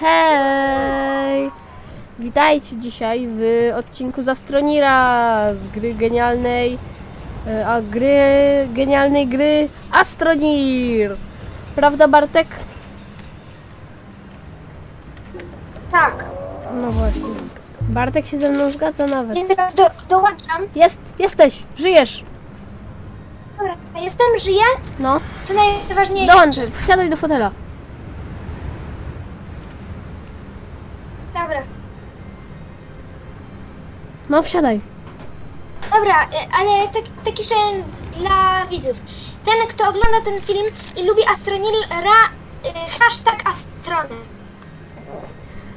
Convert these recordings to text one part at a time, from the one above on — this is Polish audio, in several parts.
Hej! Witajcie dzisiaj w odcinku Zastronira z gry genialnej, e, a gry genialnej gry Astronir. Prawda Bartek? Tak. No właśnie. Bartek się ze mną zgadza nawet. Ja teraz do, dołączam. Jest, jesteś, żyjesz. Dobra, jestem, żyję? No, Co najważniejsze. dołącz, wsiadaj do fotela. Dobra. No, wsiadaj. Dobra, e, ale tak, taki jeszcze dla widzów. Ten, kto ogląda ten film i lubi Astronil, ra, e, hashtag Astroner.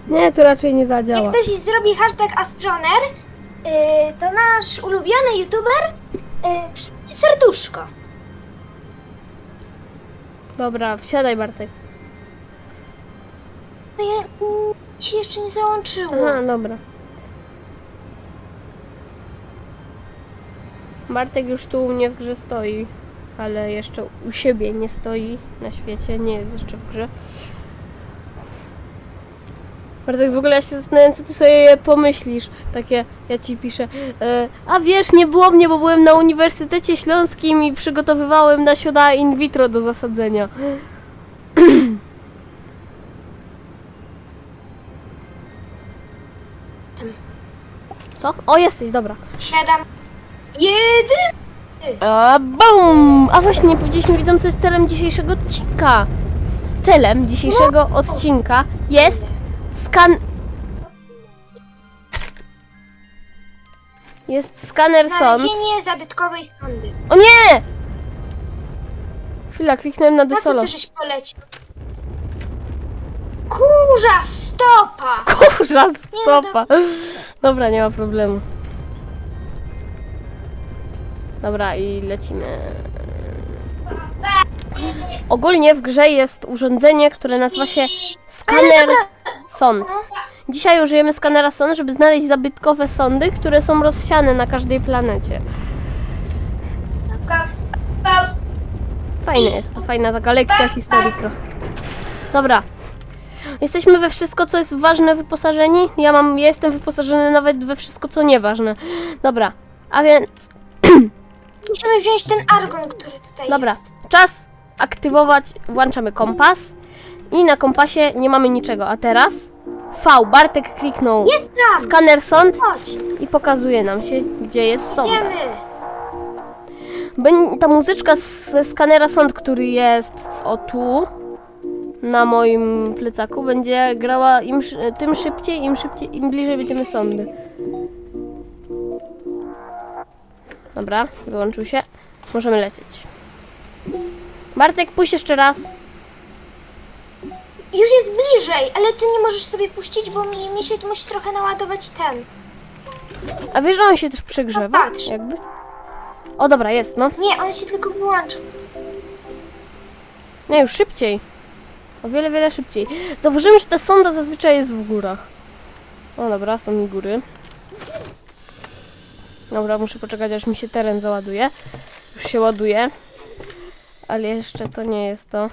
Nie, to raczej nie zadziała. Jak ktoś zrobi hashtag Astroner, e, to nasz ulubiony youtuber przypnie serduszko. Dobra, wsiadaj Bartek. No ja mm, się jeszcze nie załączyło. Aha, dobra. Bartek już tu u mnie w grze stoi, ale jeszcze u siebie nie stoi na świecie, nie jest jeszcze w grze. Bartek, w ogóle ja się zastanawiam, co ty sobie pomyślisz. Takie, ja ci piszę, e, a wiesz, nie było mnie, bo byłem na Uniwersytecie Śląskim i przygotowywałem nasiona in vitro do zasadzenia. Co? O, jesteś, dobra. Siadam. Jedy. A bum! A właśnie, nie powiedzieliśmy widzom, co jest celem dzisiejszego odcinka. Celem dzisiejszego odcinka jest skan... Jest skaner sąd. Znalezienie zabytkowej sądy. O nie! Chwila, kliknąłem na Na co desolo. ty żeś polecił? Kurza stopa! Kurza, no stopa. Dobra, nie ma problemu. Dobra, i lecimy. Ogólnie w grze jest urządzenie, które nazywa się skaner sąd. Dzisiaj użyjemy skanera sąd, żeby znaleźć zabytkowe sądy, które są rozsiane na każdej planecie. Fajne jest to, fajna taka lekcja historii trochę. Dobra. Jesteśmy we wszystko, co jest ważne wyposażeni. Ja mam, ja jestem wyposażony nawet we wszystko, co nieważne. Dobra, a więc, Musimy wziąć ten argon, który tutaj dobra, jest. czas aktywować, włączamy kompas i na kompasie nie mamy niczego, a teraz V, Bartek kliknął Jest tam! skaner sąd Chodź, i pokazuje nam się, gdzie jest sąd. idziemy! Ta muzyczka ze skanera sąd, który jest o tu na moim plecaku, będzie grała im, szy- tym szybciej, im szybciej, im bliżej będziemy sądy. Dobra, wyłączył się. Możemy lecieć. Bartek, pójść jeszcze raz. Już jest bliżej, ale ty nie możesz sobie puścić, bo mi, mi się musi trochę naładować ten. A wiesz, że on się też przegrzewa? No patrz. Jakby. O, dobra, jest, no. Nie, on się tylko wyłącza. Nie, już szybciej. O wiele, wiele szybciej. Zauważymy, że ta sonda zazwyczaj jest w górach. O dobra, są mi góry. Dobra, muszę poczekać, aż mi się teren załaduje. Już się ładuje. Ale jeszcze to nie jest to.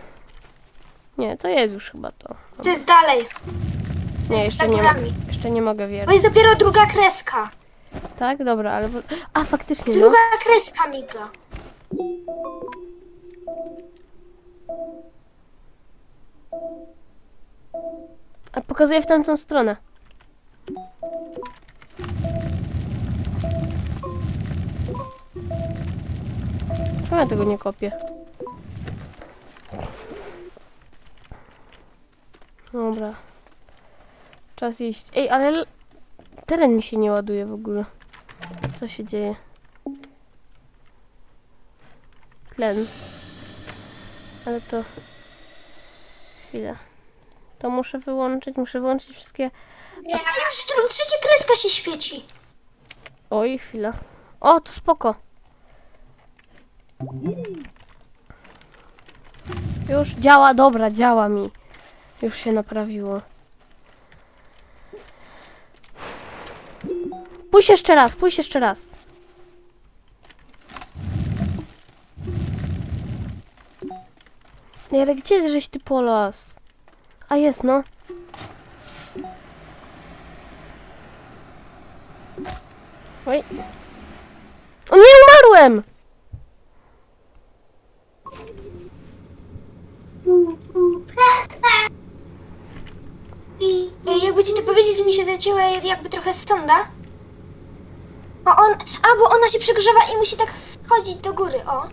Nie, to jest już chyba to. To jest dalej, Nie, jest jeszcze nie, jeszcze nie mogę wierzyć. jest dopiero druga kreska. Tak? Dobra, ale... A, faktycznie, no. Druga kreska miga. A pokazuję w tamtą stronę. Czemu ja tego nie kopię? Dobra. Czas iść. Ej, ale teren mi się nie ładuje w ogóle. Co się dzieje? Tlen. Ale to... Chwila. To muszę wyłączyć, muszę wyłączyć wszystkie... Nie, już tr- trzecia kreska się świeci. Oj, chwila. O, to spoko. Już działa, dobra, działa mi. Już się naprawiło. Pójdź jeszcze raz, pójdź jeszcze raz. Ale gdzie żeś ty polas? A jest no. Oj. O nie, umarłem! Jakby ci to powiedzieć, mi się zacięła jakby trochę sonda. O, on, a, bo ona się przegrzewa i musi tak schodzić do góry, o.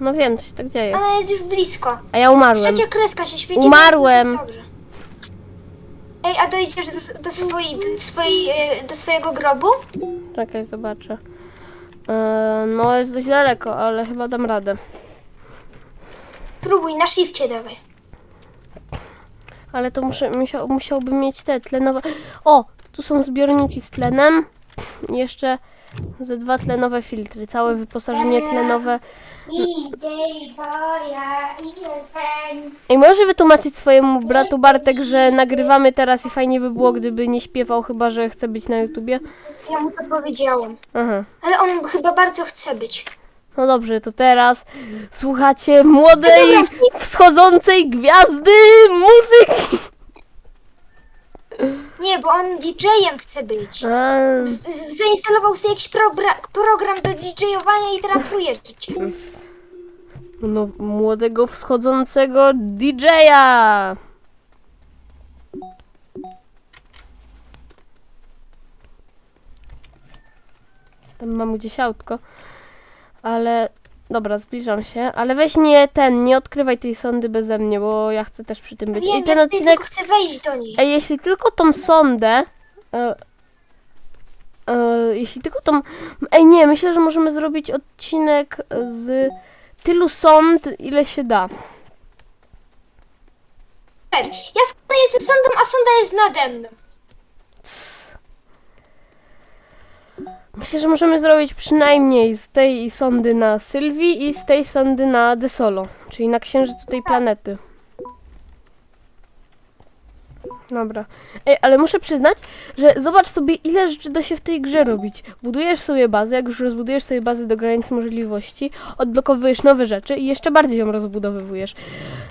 No wiem, coś tak dzieje. Ona jest już blisko. A ja umarłem. Trzecia kreska się świeci. Umarłem. więc Dobrze. Ej, a dojdziesz do, do, swojej, do, swojej, e, do swojego grobu? Czekaj, zobaczę. E, no jest dość daleko, ale chyba dam radę. Próbuj, na shifcie dawaj. Ale to muszę, musiał, musiałbym mieć te tlenowe... O! Tu są zbiorniki z tlenem. I Jeszcze ze dwa tlenowe filtry. Całe wyposażenie tlenowe. I może wytłumaczyć swojemu bratu Bartek, że nagrywamy teraz i fajnie by było, gdyby nie śpiewał, chyba że chce być na YouTubie. Ja mu to powiedziałam. Aha. Ale on chyba bardzo chce być. No dobrze, to teraz słuchacie młodej, wschodzącej gwiazdy muzyki. Nie, bo on DJ-em chce być. A, Z- Zainstalował sobie jakiś probra- program do DJ-owania i teraz truje życie. no, młodego wschodzącego DJ-a. Tam mam gdzieś autko. Ale dobra, zbliżam się. Ale weź nie ten, nie odkrywaj tej sondy beze mnie, bo ja chcę też przy tym być. I Wiem, ten jak ty odcinek tylko chcę wejść do niej. Ej, jeśli tylko tą sondę. E, e, jeśli tylko tą. Ej, nie, myślę, że możemy zrobić odcinek z tylu sond, ile się da. Ja skanuję ze sondą, a sonda jest nade mną. Myślę, że możemy zrobić przynajmniej z tej sondy na Sylwii i z tej sondy na Desolo, czyli na księżycu tej planety. Dobra. Ej, ale muszę przyznać, że zobacz sobie, ile rzeczy da się w tej grze robić. Budujesz sobie bazę, jak już rozbudujesz sobie bazę do granic możliwości, odblokowujesz nowe rzeczy i jeszcze bardziej ją rozbudowywujesz.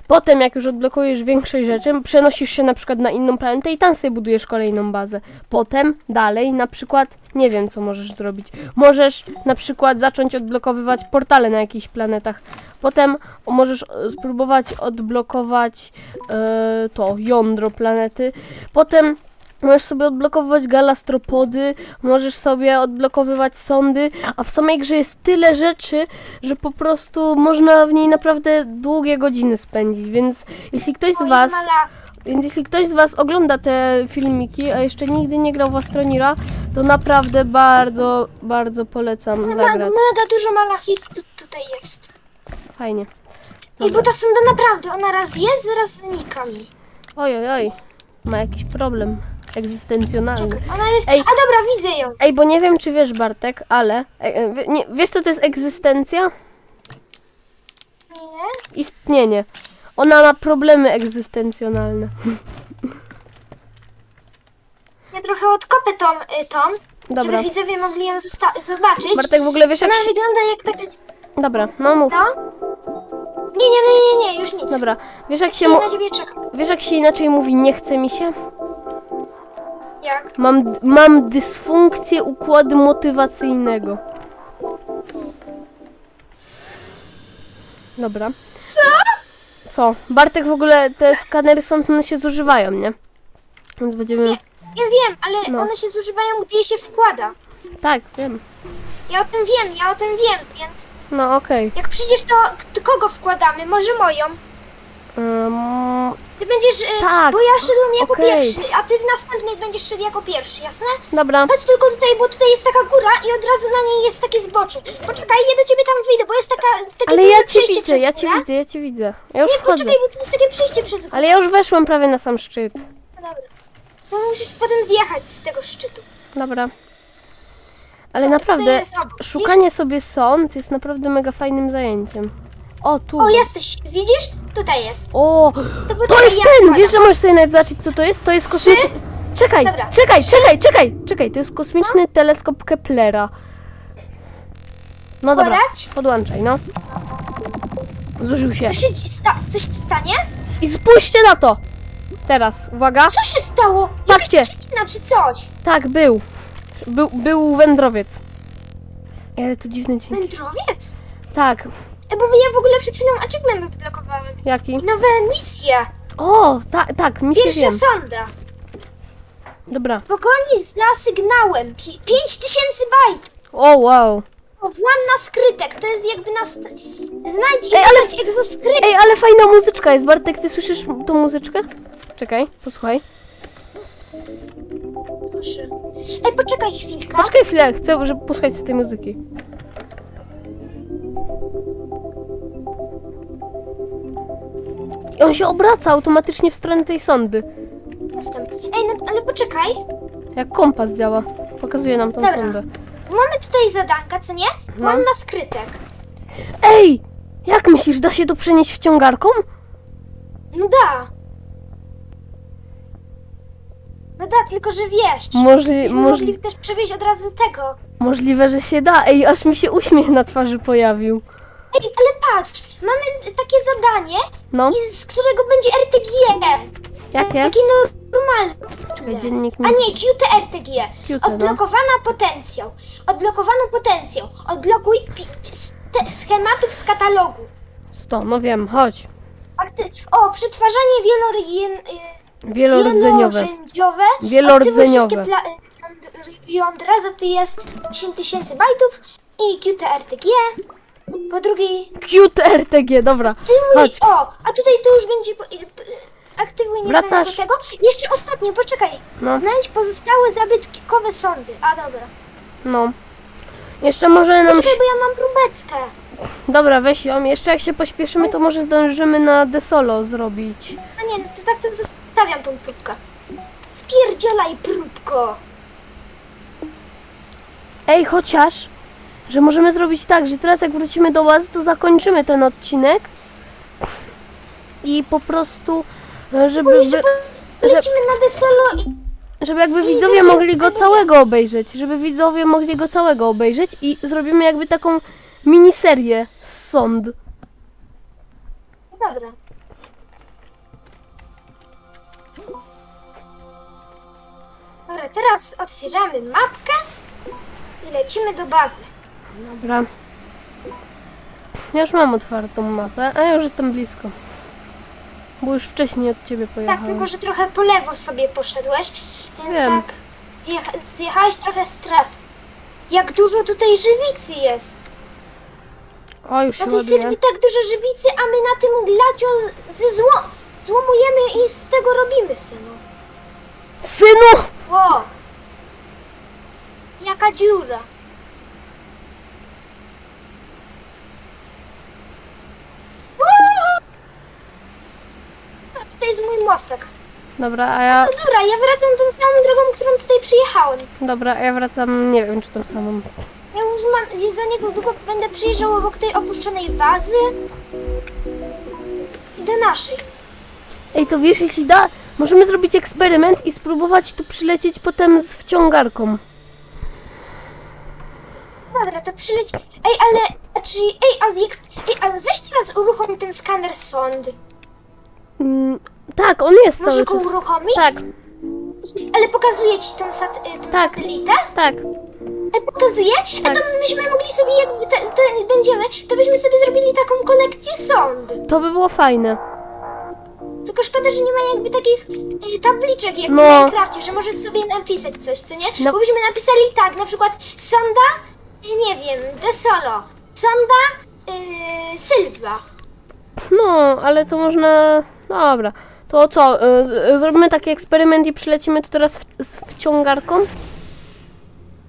Potem, jak już odblokujesz większość rzeczy, przenosisz się na przykład na inną planetę i tam sobie budujesz kolejną bazę. Potem, dalej, na przykład, nie wiem, co możesz zrobić. Możesz na przykład zacząć odblokowywać portale na jakichś planetach. Potem możesz e, spróbować odblokować e, to jądro planety. Potem możesz sobie odblokowywać galastropody, możesz sobie odblokowywać sondy, a w samej grze jest tyle rzeczy, że po prostu można w niej naprawdę długie godziny spędzić, więc jeśli ktoś z was, więc jeśli ktoś z was ogląda te filmiki, a jeszcze nigdy nie grał w Astronira, to naprawdę bardzo, bardzo polecam Ma, zagrać. mega dużo malachit tu, tutaj jest. Fajnie. I bo ta sonda naprawdę, ona raz jest, raz znika mi. Oj, oj, oj. Ma jakiś problem egzystencjonalny. Ona jest... Ej. A dobra, widzę ją. Ej, bo nie wiem, czy wiesz, Bartek, ale... Ej, e, wie- nie, wiesz, co to jest egzystencja? Nie? Istnienie. Ona ma problemy egzystencjonalne. Ja trochę odkopię tą, y, tą Dobra. żeby widzowie mogli ją zosta- zobaczyć. Bartek, w ogóle wiesz, jak Ona się... wygląda jak taka... Dobra, no mów. No? Nie, nie, nie, nie, nie, już nic. Dobra, wiesz, jak się... Ja Mo... na ciebie czekam. Wiesz, jak się inaczej mówi nie chce mi się? Jak? Mam, mam dysfunkcję układu motywacyjnego. Dobra. Co? Co? Bartek, w ogóle te skanery są, one się zużywają, nie? Więc będziemy... Ja wiem, ale No. one się zużywają, gdy je się wkłada. Tak, wiem. Ja o tym wiem, ja o tym wiem, więc No, okej. jak przyjdziesz, to, kogo wkładamy? Może moją? Ym, Ty będziesz, y, Tak, bo ja szedłem jako okej. pierwszy, a ty w następnej będziesz szedł jako pierwszy, jasne? dobra. Chodź tylko tutaj, bo tutaj jest taka góra i od razu na niej jest takie zbocze. Poczekaj, ja do ciebie tam wyjdę, bo jest taka, takie Ale duże ja cię przejście widzę, przez ja cię górę. widzę, ja cię widzę. Ja już Nie, wchodzę. poczekaj, bo to jest takie przejście przez górę. Ale ja już weszłam prawie na sam szczyt. No Dobra. To musisz potem zjechać z tego szczytu. Dobra. Ale naprawdę, jest obok, widzisz? szukanie sobie sąd jest naprawdę mega fajnym zajęciem. O, tu. O, jesteś, widzisz? Tutaj jest. O, To to poczekaj, jest ja ten! wkładam. Wiesz, że możesz sobie nawet zobaczyć, co to jest? To jest Trzy? kosmiczny... Czekaj, Dobra, czekaj, trzy. czekaj, czekaj, czekaj, to jest kosmiczny teleskop Keplera. No dobra, podłączaj, no. Zużył się. Co się ci sta coś się stanie? I spójrzcie na to! Teraz, uwaga. Co się stało? Patrzcie. Jakaś przecina czy coś? Tak, był. Był, był wędrowiec. Ale to dziwny dźwięk. Wędrowiec? Tak, E, bo ja w ogóle przed chwilą achievement odblokowałem. jaki? Nowe misje. O, tak, tak, mi się Pierwsza wiem. sonda. Dobra. Pogoni za sygnałem. Pi- 5000 bajtów. O, wow. Włam na skrytek. To jest jakby nas... Znajdź i Ej, ale- egzoskryt. Ej, ale fajna muzyczka jest. Bartek, ty słyszysz tą muzyczkę? Czekaj, posłuchaj. Proszę. Ej, poczekaj chwilkę. Poczekaj chwilę, chcę, żeby posłuchać z tej muzyki. I on się obraca automatycznie w stronę tej sondy. Jestem. Ej, no ale poczekaj. Jak kompas działa. Pokazuje nam tą Dobra. sondę. Mamy tutaj zadanka, co nie? No. na skrytek. Ej! Jak myślisz, da się to przenieść wciągarką? No da. No da, tylko że wiesz. Możli, możli, mogli też przewieźć od razu tego. możliwe, że się da. Ej, aż mi się uśmiech na twarzy pojawił. Ej, ale patrz, mamy takie zadanie, No, i z którego będzie RTG. jakie? Taki normalny. Czekaj, dziennik A mi... nie, QTRTG. QT, no. Odblokowana potencjał. Odblokowano potencjał. Odblokuj pi- te schematów z katalogu. 100, no wiem, chodź. Akty- o, przetwarzanie wielorien... y, Wielordzeniowe. wielorzędziowe. Pla- y, jądra, za to jest 10 tysięcy bajtów i QTRTG. Po drugiej QTRTG, dobra. aktywuj... Chodź. O, a tutaj to już będzie... y, Aktywuj nieznanego tego. Jeszcze ostatnie, poczekaj. No, Znajdź pozostałe zabytkowe sądy. A dobra. no. Jeszcze może nam... Poczekaj, bo ja mam próbeckę. Dobra, weź ją. Jeszcze jak się pośpieszymy, to może zdążymy na desolo zrobić. A nie, no to tak to zostawiam tą próbkę. Spierdzielaj próbko. Ej, chociaż, że możemy zrobić tak, że teraz jak wrócimy do bazy, to zakończymy ten odcinek. I po prostu, e, żeby, Jeszcze wy, lecimy na desolo i... żeby jakby widzowie mogli go całego obejrzeć. Żeby widzowie mogli go całego obejrzeć i zrobimy jakby taką miniserię z sąd. Dobra. Dobra, teraz otwieramy mapkę i lecimy do bazy. Dobra. Ja już mam otwartą mapę, a ja już jestem blisko. Bo już wcześniej od ciebie Tak, pojechałem. tylko że trochę po lewo sobie poszedłeś, więc Wiem. tak zjecha zjechałeś trochę z trasy. Jak dużo tutaj żywicy jest. O, już się Na tej ładuje. Sylwii tak dużo żywicy, a my na tym glacio ze zło złomujemy i z tego robimy, synu. Synu! Ło! Jaka dziura. Tutaj jest mój mostek. Dobra, a ja... No dobra, ja wracam tą samą drogą, którą tutaj przyjechałem. Dobra, a ja wracam, nie wiem czy tą samą. Ja już mam, za niedługo będę przyjeżdżał obok tej opuszczonej bazy. I do naszej. Ej, to wiesz, jeśli da, możemy zrobić eksperyment i spróbować tu przylecieć potem z wciągarką. Dobra, to przyleć. Ej, ale. A czy. Ej, a, jak, ej, a weź teraz uruchom ten skaner sond. Mm, tak, on jest Może cały go czas. uruchomić? Tak, Ale pokazuje ci tą, sat, y, tą Tak. satelitę? tak. E, pokazuje? A Tak. to myśmy mogli sobie, jakby te, to będziemy, to byśmy sobie zrobili taką kolekcję sond. To by było fajne. Tylko szkoda, że nie ma jakby takich y, tabliczek jak No. w Minecrafcie, że możesz sobie napisać coś, co nie? No. Bo byśmy napisali tak, na przykład sonda, y, nie wiem, De Solo, sonda, y, Sylwa. No, ale to można... Dobra. To co, y, z- zrobimy taki eksperyment i przylecimy tu teraz w, z wciągarką?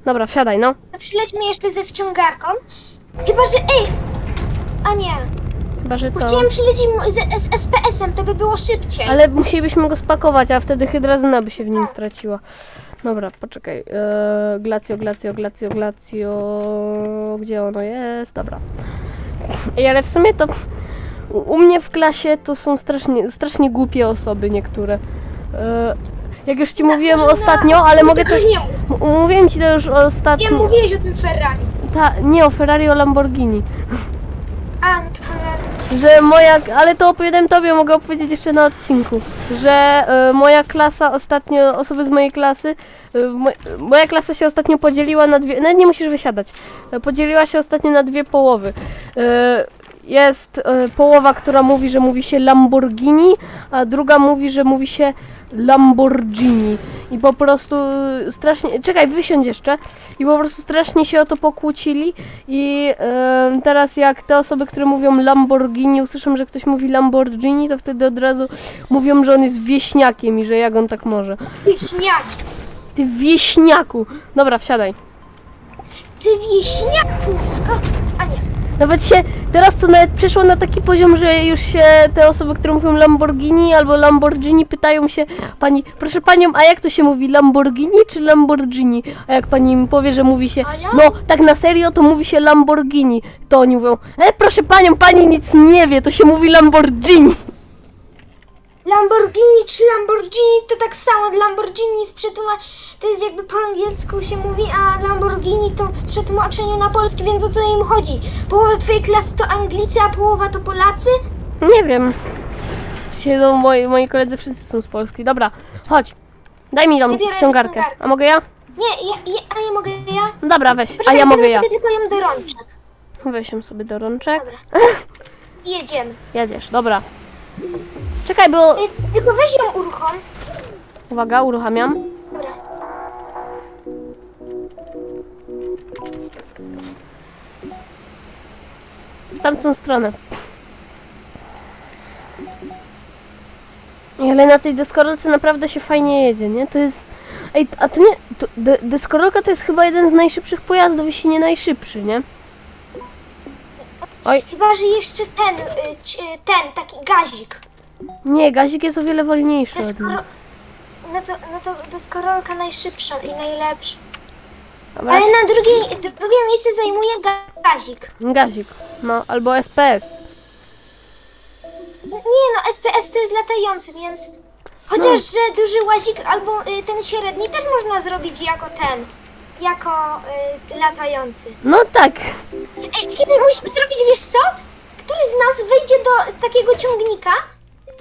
Dobra, wsiadaj, no. To przylećmy jeszcze ze wciągarką. Chyba, że ej, a nie, Chyba, że chciałem przylecieć z, z SPS-em, to by było szybciej. Ale musielibyśmy go spakować, a wtedy hydrazyna by się w nim straciła. Dobra, poczekaj. Eee, glacjo, glacjo, glacjo, glacjo. Gdzie ono jest? Dobra. Ej, ale w sumie to u, u mnie w klasie to są strasznie, strasznie głupie osoby niektóre. Eee, jak już ci mówiłem Może na- ostatnio, ale mogę to... Nie Mówiłem ci to już Nie ostatnio. mówiłeś o tym Ferrari. Ta, nie o Ferrari, o Lamborghini. A, no to cholera. Że moja, ale to opowiadałem tobie, mogę opowiedzieć jeszcze na odcinku, że e, moja klasa ostatnio, osoby z mojej klasy, mo, moja klasa się ostatnio podzieliła na dwie, nawet nie musisz wysiadać, e, podzieliła się ostatnio na dwie połowy. E, jest e, połowa, która mówi, że mówi się Lamborghini, a druga mówi, że mówi się Lamborghini. I po prostu strasznie. Czekaj, wysiądź jeszcze. I po prostu strasznie się o to pokłócili. I em, teraz, jak te osoby, które mówią Lamborghini, usłyszą, że ktoś mówi Lamborghini, to wtedy od razu mówią, że on jest wieśniakiem i że jak on tak może. Wieśniaki. Ty wieśniaku! Dobra, wsiadaj. Ty wieśniaku, skąd? A nie. Nawet się, teraz to nawet przeszło na taki poziom, że już się te osoby, które mówią Lamborghini albo Lamborghini pytają się pani, proszę panią, a jak to się mówi, Lamborghini czy Lamborghini? A jak pani im powie, że mówi się, no tak na serio to mówi się Lamborghini, to oni mówią, e proszę panią, pani nic nie wie, to się mówi Lamborghini. Lamborghini czy Lamborghini to tak samo. Lamborghini w przetłumaczeniu to jest jakby po angielsku się mówi, a Lamborghini to w przetłumaczeniu na polski, więc o co im chodzi? Połowa twojej klasy to Anglicy, a połowa to Polacy? Nie wiem. Się, no, moi, moi koledzy wszyscy są z Polski. Dobra, chodź. Daj mi tą Wybieraj ściągarkę. ściągarkę. A mogę ja? Nie, ja, ja, a nie mogę ja? No Dobra, weź. A Poczekaj, ja mogę ja. sobie tylko ją do rączek. Weź ją sobie do rączek. Dobra. Jedziemy. Jedziesz, dobra. Czekaj, bo... Y, tylko weź ją uruchom. Uwaga, uruchamiam. Dobra. W tamtą stronę. Ale na tej deskorolce naprawdę się fajnie jedzie, nie? To jest... Ej, a to nie... To, de, deskorolka to jest chyba jeden z najszybszych pojazdów, jeśli nie najszybszy, nie? Oj, Chyba, że jeszcze ten, y, ten, taki gazik. Nie, gazik jest o wiele wolniejszy od niej. Deskoro... No to, no to deskorolka najszybsza i najlepsza. Dobra, Ale na drugie, drugie miejsce zajmuje ga- gazik. gazik. No, albo SPS. Nie no, SPS to jest latający, więc... Chociaż, No. że duży łazik albo y, ten średni też można zrobić jako ten. Jako y, latający. No tak. Ej, kiedy musimy zrobić, wiesz co? Który z nas wejdzie do takiego ciągnika?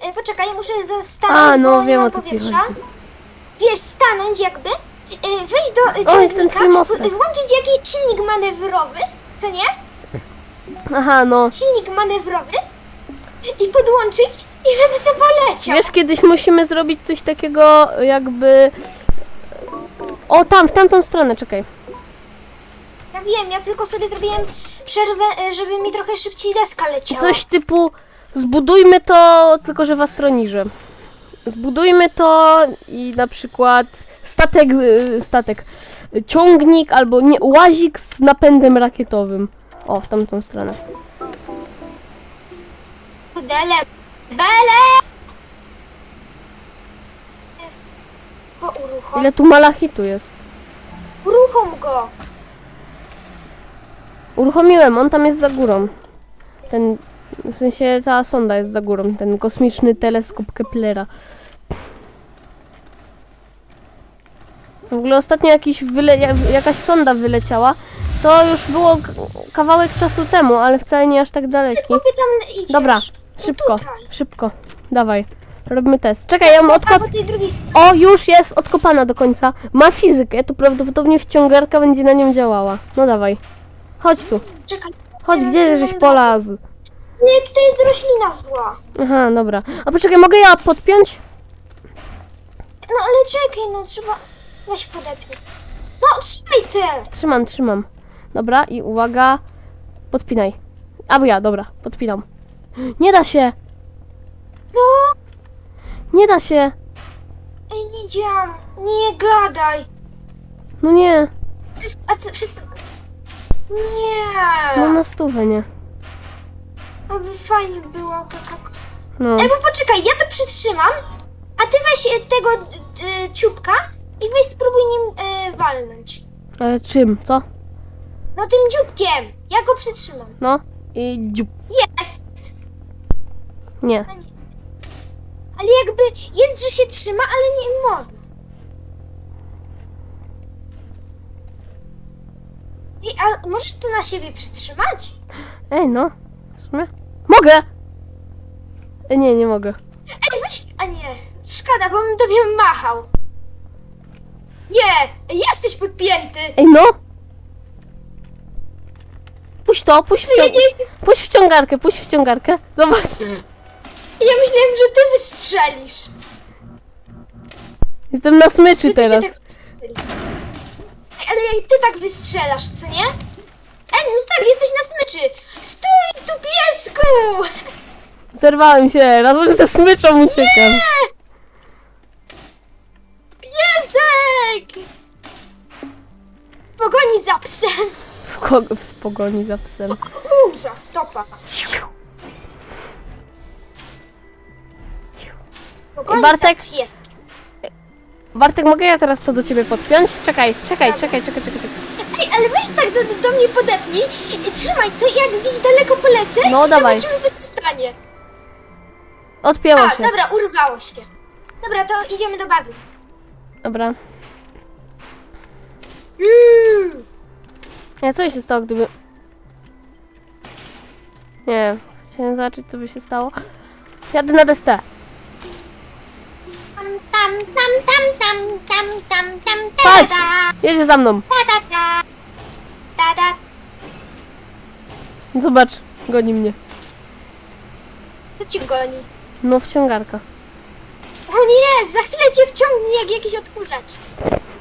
E, poczekaj, muszę zastanąć, A, no, bo nie wiem, mam o co ci powietrza. chodzi. Wiesz, stanąć jakby, e, wejść do e, O, jest ten ciągnika, twój mostek. w- włączyć jakiś silnik manewrowy, co nie? Aha, no. Silnik manewrowy i podłączyć i żeby sobie poleciał. Wiesz, kiedyś musimy zrobić coś takiego jakby... O, tam, w tamtą stronę, czekaj. Ja wiem, ja tylko sobie zrobiłem przerwę, e, żeby mi trochę szybciej deska leciała. Coś typu zbudujmy to, tylko że w Astronirze. Zbudujmy to i na przykład statek, y, statek, ciągnik albo nie, łazik z napędem rakietowym. O, w tamtą stronę. Dele, bele! Bo uruchom, Ile tu malachitu jest? uruchom go. Uruchomiłem, on tam jest za górą. Ten, w sensie ta sonda jest za górą, ten kosmiczny teleskop Keplera. W ogóle ostatnio jakiś jakaś sonda wyleciała. To już było kawałek czasu temu, ale wcale nie aż tak daleki. Idziesz. Dobra, No szybko, szybko. Dawaj, robimy test. Czekaj, ja mam odkop... O, już jest odkopana do końca. Ma fizykę, to prawdopodobnie wciągarka będzie na nią działała. No dawaj. Chodź tu. Czekaj. Chodź, gdzie żeś polazł? Nie, tutaj jest roślina zła. Aha, dobra. A poczekaj, mogę ja podpiąć? No ale czekaj, no trzeba... Weź podepnij. No trzymaj ty! Trzymam, trzymam. Dobra, i uwaga. Podpinaj. Albo ja, dobra, podpinam. Nie da się! No, Nie da się! ej, nie dziam. Nie gadaj. No nie, Przez, a ty, przez... Nie. no na stówę nie. Aby fajnie było taka... No. Albo poczekaj, ja to przytrzymam, a ty weź e, tego e, ciupka i weź spróbuj nim e, walnąć. Ale czym, co? No tym dzióbkiem. Ja go przytrzymam. No i dziób. Jest! Nie. Ale jakby jest, że się trzyma, ale nie można. Ej, a możesz to na siebie przytrzymać? Ej, no. W sumie. Mogę! E, Nie, nie mogę. Ej, weź... A nie, szkoda, bo bym tobie machał. Nie, jesteś podpięty. Ej, no! Puść to, puść, Nie, wcią- nie, puść wciągarkę, puść wciągarkę. Zobacz. ja myślałem, że ty wystrzelisz. Jestem na smyczy teraz. tak wystrzelisz. Ej, Ale jak ty tak wystrzelasz, co nie? Ej, no tak, jesteś na smyczy. Stój tu, piesku! Zerwałem się, razem ze smyczą uciekam. Piesek! W pogoni za psem. W, ko- w pogoni za psem. Kurza, stopa. Pogoni Bartek? za pieskiem. Bartek, mogę ja teraz to do ciebie podpiąć? Czekaj, czekaj, czekaj, czekaj, czekaj. czekaj. Ej, ale weź tak do, do mnie podepnij i trzymaj to jak gdzieś daleko polecę No, i dawaj. zobaczymy co się stanie. Odpięło A, się. dobra, urwało się. Dobra, to idziemy do bazy. Dobra. Mm. Ja co by się stało, gdyby... Nie, chciałem zobaczyć, co by się stało. Jadę na DST. Tam, tam, tam, tam, tam, tam, tam, tam, ta, Patrz! Jedzie za mną. ta, ta, ta, ta, ta. Zobacz, goni mnie. Co ci goni? No, wciągarka. O nie, za chwilę cię wciągnie jak jakiś odkurzacz.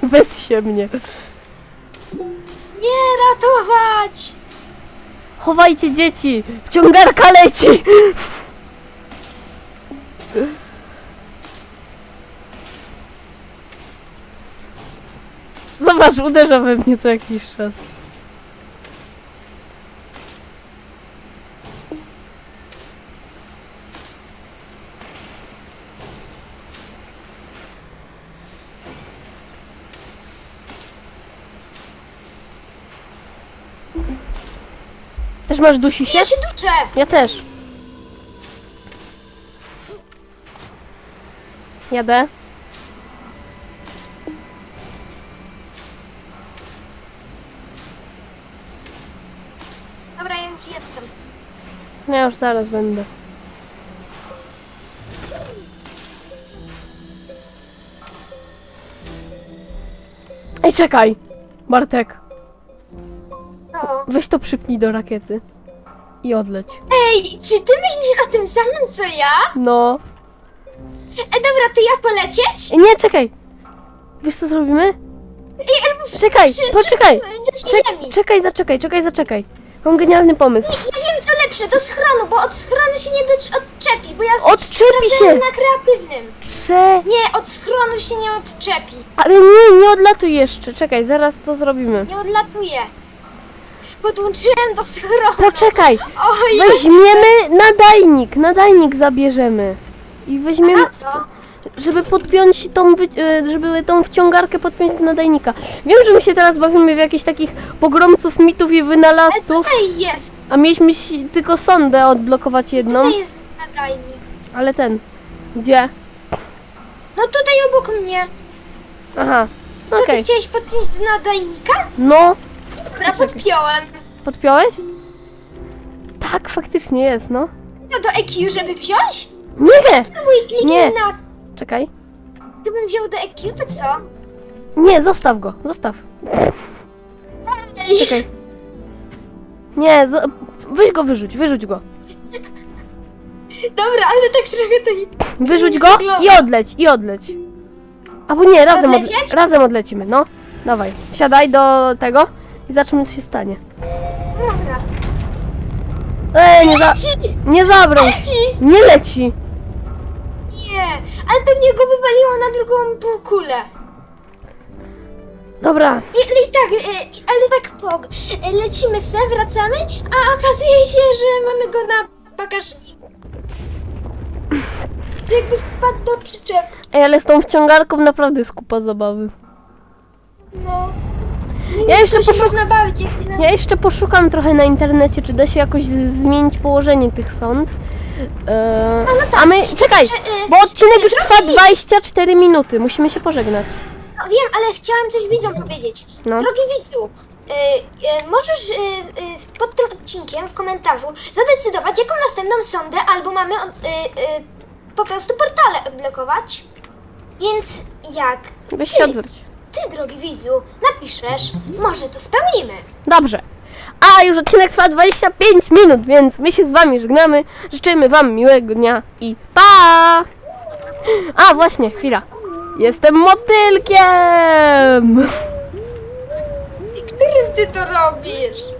Bez się mnie. Nie, ratować! Chowajcie dzieci! Wciągarka leci! Zobacz, uderza we mnie co jakiś czas. Też masz dusi się? Ja się duszę! Ja też. Jadę. Ja już zaraz będę. Ej, czekaj! Bartek, O. weź to przypnij do rakiety. I odleć. Ej, czy ty myślisz o tym samym co ja? No. E, dobra, to ja polecieć? Nie, czekaj! Wiesz co zrobimy? Ej, albo Czekaj, przy- poczekaj! przy- do Czek ziemi. czekaj, zaczekaj, czekaj, zaczekaj. Mam genialny pomysł. Ja wiem co lepsze, do schronu, bo od schronu się nie odczepi, bo ja Odczepi się! na kreatywnym. Prze... Nie, od schronu się nie odczepi. Ale nie, nie odlatuj jeszcze. Czekaj, zaraz to zrobimy. Nie odlatuje. Podłączyłem do schronu. Poczekaj! Oj, Weźmiemy nadajnik, nadajnik zabierzemy. I weźmiemy, a co? Żeby podpiąć tą, e, żeby tą wciągarkę podpiąć do nadajnika. Wiem, że my się teraz bawimy w jakichś takich pogromców, mitów i Ale wynalazców, tutaj jest, a mieliśmy tylko sondę odblokować jedną, tutaj jest nadajnik. ale ten, gdzie? No tutaj obok mnie. Aha, Co okej. ty chciałeś podpiąć do nadajnika? No, Dobra, podpiąłem. podpiąłeś? Tak, faktycznie jest, no. Co do EQ, żeby wziąć? Nie! Spróbuj kliknij Nie. na... Czekaj. Gdybym wziął do EQ, to co? Nie, zostaw go, zostaw. Czekaj. Nie, zo- weź go wyrzuć, wyrzuć go. Dobra, ale tak trochę to... nie- Wyrzuć go i odleć, i odleć. Albo nie, razem, od, Odlecieć? razem odlecimy, no. Dawaj, wsiadaj do tego i zobaczymy co się stanie. Dobra. Ej, nie, za, Leci! nie zabrał. Leci! Nie leci. Ale pewnie go wywaliło na drugą półkulę. Dobra, I, ale i tak, e, ale tak pog. e, Lecimy se, wracamy, a okazuje się, że mamy go na bagażniku. Jakby wpadł do przyczepki. Ej, ale z tą wciągarką naprawdę jest kupa zabawy. No. Z nim Ja jeszcze to się poszuk- można bawić. Jak. Ja jeszcze poszukam trochę na internecie, czy da się jakoś z- zmienić położenie tych Eee, no tak. a my, czekaj, Jeszcze, y, bo odcinek już trwa drogi- 24 minuty, musimy się pożegnać. No, wiem, ale chciałam coś widzom powiedzieć. No. Drogi widzu, y, możesz y, y, pod tym odcinkiem w komentarzu zadecydować, jaką następną sondę albo mamy y, y, po prostu portale odblokować. Więc jak Weź się odwróć. ty, drogi widzu, napiszesz, może to spełnimy. Dobrze. A już odcinek trwa 25 minut, więc my się z wami żegnamy. Życzymy wam miłego dnia i pa! A właśnie, chwila. Jestem motylkiem! Którym ty to robisz?